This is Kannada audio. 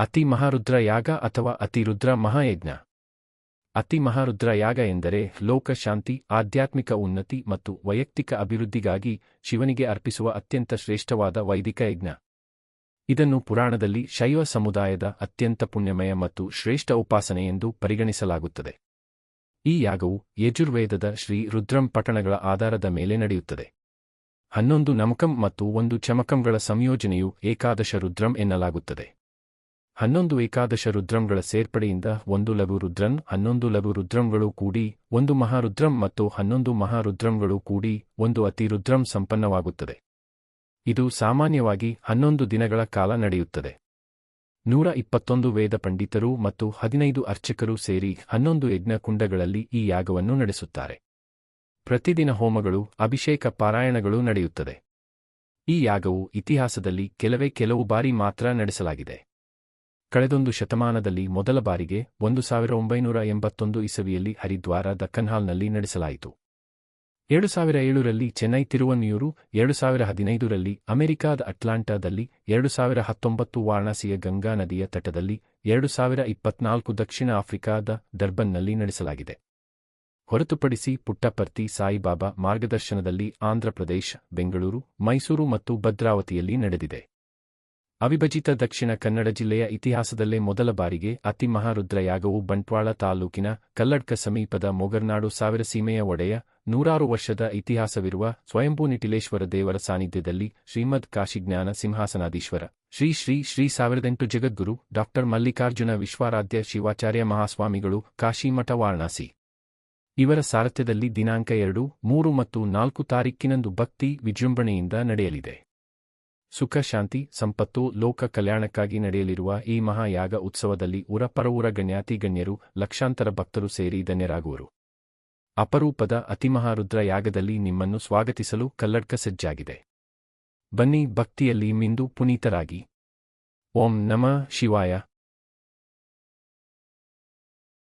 ಅತಿ ಮಹಾರುದ್ರ ಯಾಗ ಅಥವಾ ಅತಿರುದ್ರ ಮಹಾಯಜ್ಞ. ಅತಿ ಮಹಾರುದ್ರ ಯಾಗ ಎಂದರೆ ಲೋಕ ಶಾಂತಿ, ಆಧ್ಯಾತ್ಮಿಕ ಉನ್ನತಿ ಮತ್ತು ವೈಯಕ್ತಿಕ ಅಭಿವೃದ್ಧಿಗಾಗಿ ಶಿವನಿಗೆ ಅರ್ಪಿಸುವ ಅತ್ಯಂತ ಶ್ರೇಷ್ಠವಾದ ವೈದಿಕ ಯಜ್ಞ. ಇದನ್ನು ಪುರಾಣದಲ್ಲಿ ಶೈವ ಸಮುದಾಯದ ಅತ್ಯಂತ ಪುಣ್ಯಮಯ ಮತ್ತು ಶ್ರೇಷ್ಠ ಉಪಾಸನೆ ಎಂದು ಪರಿಗಣಿಸಲಾಗುತ್ತದೆ. ಈ ಯಾಗವು ಯಜುರ್ವೇದದ ಶ್ರೀ ರುದ್ರಂ ಪಠಣಗಳ ಆಧಾರದ ಮೇಲೆ ನಡೆಯುತ್ತದೆ. ಹನ್ನೊಂದು ನಮಕಂ ಮತ್ತು ಒಂದು ಚಮಕಂಗಳ ಸಂಯೋಜನೆಯು ಏಕಾದಶ ರುದ್ರಂ ಎನ್ನಲಾಗುತ್ತದೆ. ಹನ್ನೊಂದು ಏಕಾದಶ ರುದ್ರಂಗಳ ಸೇರ್ಪಡೆಯಿಂದ ಒಂದು ಲಘು ರುದ್ರನ್, ಹನ್ನೊಂದು ಲಘು ರುದ್ರಂಗಳು ಕೂಡಿ ಒಂದು ಮಹಾರುದ್ರಂ ಮತ್ತು ಹನ್ನೊಂದು ಮಹಾರುದ್ರಂಗಳು ಕೂಡಿ ಒಂದು ಅತಿ ರುದ್ರಂ ಸಂಪನ್ನವಾಗುತ್ತದೆ. ಇದು ಸಾಮಾನ್ಯವಾಗಿ ಹನ್ನೊಂದು ದಿನಗಳ ಕಾಲ ನಡೆಯುತ್ತದೆ. ನೂರ ಇಪ್ಪತ್ತೊಂದು ವೇದ ಪಂಡಿತರು ಮತ್ತು ಹದಿನೈದು ಅರ್ಚಕರು ಸೇರಿ ಹನ್ನೊಂದು ಯಜ್ಞಕುಂಡಗಳಲ್ಲಿ ಈ ಯಾಗವನ್ನು ನಡೆಸುತ್ತಾರೆ. ಪ್ರತಿದಿನ ಹೋಮಗಳು, ಅಭಿಷೇಕ ಪಾರಾಯಣಗಳು ನಡೆಯುತ್ತದೆ. ಈ ಯಾಗವು ಇತಿಹಾಸದಲ್ಲಿ ಕೆಲವೇ ಕೆಲವು ಬಾರಿ ಮಾತ್ರ ನಡೆಸಲಾಗಿದೆ. ಕಳೆದೊಂದು ಶತಮಾನದಲ್ಲಿ ಮೊದಲ ಬಾರಿಗೆ ಒಂದು ಸಾವಿರ ಒಂಬೈನೂರ ಎಂಬತ್ತೊಂದು ಇಸವಿಯಲ್ಲಿ ಹರಿದ್ವಾರ ದಕ್ಕನ್ಹಾಲ್ನಲ್ಲಿ ನಡೆಸಲಾಯಿತು. ಎರಡು ಸಾವಿರ ಏಳರಲ್ಲಿ ಚೆನ್ನೈ ತಿರುವನ್ಯೂರು ಎರಡು ಸಾವಿರ ಹದಿನೈದರಲ್ಲಿ ಅಮೆರಿಕಾದ ಅಟ್ಲಾಂಟಾದಲ್ಲಿ, ಎರಡು ಸಾವಿರ ಹತ್ತೊಂಬತ್ತು ವಾರಣಾಸಿಯ ಗಂಗಾ ನದಿಯ ತಟದಲ್ಲಿ, ಎರಡು ಸಾವಿರ ಇಪ್ಪತ್ನಾಲ್ಕು ದಕ್ಷಿಣ ಆಫ್ರಿಕಾದ ಡರ್ಬನ್ನಲ್ಲಿ ನಡೆಸಲಾಗಿದೆ. ಹೊರತುಪಡಿಸಿ ಪುಟ್ಟಪರ್ತಿ ಸಾಯಿಬಾಬಾ ಮಾರ್ಗದರ್ಶನದಲ್ಲಿ ಆಂಧ್ರಪ್ರದೇಶ, ಬೆಂಗಳೂರು, ಮೈಸೂರು ಮತ್ತು ಭದ್ರಾವತಿಯಲ್ಲಿ ನಡೆದಿದೆ. ಅವಿಭಜಿತ ದಕ್ಷಿಣ ಕನ್ನಡ ಜಿಲ್ಲೆಯ ಇತಿಹಾಸದಲ್ಲೇ ಮೊದಲ ಬಾರಿಗೆ ಅತಿ ಮಹಾರುದ್ರಯಾಗವು ಬಂಟ್ವಾಳ ತಾಲೂಕಿನ ಕಲ್ಲಡ್ಕ ಸಮೀಪದ ಮೊಗರ್ನಾಡು ಸಾವಿರ ಸೀಮೆಯ ಒಡೆಯ ನೂರಾರು ವರ್ಷದ ಇತಿಹಾಸವಿರುವ ಸ್ವಯಂಭೂ ನಿಟಿಲೇಶ್ವರ ದೇವರ ಸಾನ್ನಿಧ್ಯದಲ್ಲಿ ಶ್ರೀಮದ್ ಕಾಶಿಜ್ಞಾನ ಸಿಂಹಾಸನಾಧೀಶ್ವರ. ಶ್ರೀ ಶ್ರೀ ಶ್ರೀ ಸಾವಿರದೆಂಟು ಜಗದ್ಗುರು ಡಾಕ್ಟರ್ ಮಲ್ಲಿಕಾರ್ಜುನ ವಿಶ್ವಾರಾಧ್ಯ ಶಿವಾಚಾರ್ಯ ಮಹಾಸ್ವಾಮಿಗಳು ಕಾಶಿಮಠ ವಾರಣಾಸಿ. ಇವರ ಸಾರಥ್ಯದಲ್ಲಿ ದಿನಾಂಕ ಎರಡು, ಮೂರು ಮತ್ತು ನಾಲ್ಕು ತಾರೀಕಿನಂದು ಭಕ್ತಿ ವಿಜೃಂಭಣೆಯಿಂದ ನಡೆಯಲಿದೆ. ಸುಖ, ಶಾಂತಿ, ಸಂಪತ್ತು, ಲೋಕ ಕಲ್ಯಾಣಕ್ಕಾಗಿ ನಡೆಯಲಿರುವ ಈ ಮಹಾಯಾಗ ಉತ್ಸವದಲ್ಲಿ ಉರಪರವೂರ ಗಣ್ಯಾತಿ ಗಣ್ಯರು, ಲಕ್ಷಾಂತರ ಭಕ್ತರು ಸೇರಿ ಧನ್ಯರಾಗುವರು. ಅಪರೂಪದ ಅತಿಮಹಾರುದ್ರ ಯಾಗದಲ್ಲಿ ನಿಮ್ಮನ್ನು ಸ್ವಾಗತಿಸಲು ಕಲ್ಲಡ್ಕ ಸಜ್ಜಾಗಿದೆ. ಬನ್ನಿ ಭಕ್ತಿಯಲ್ಲಿ ಮಿಂದು ಪುನೀತರಾಗಿ. ಓಂ ನಮ ಶಿವಾಯ.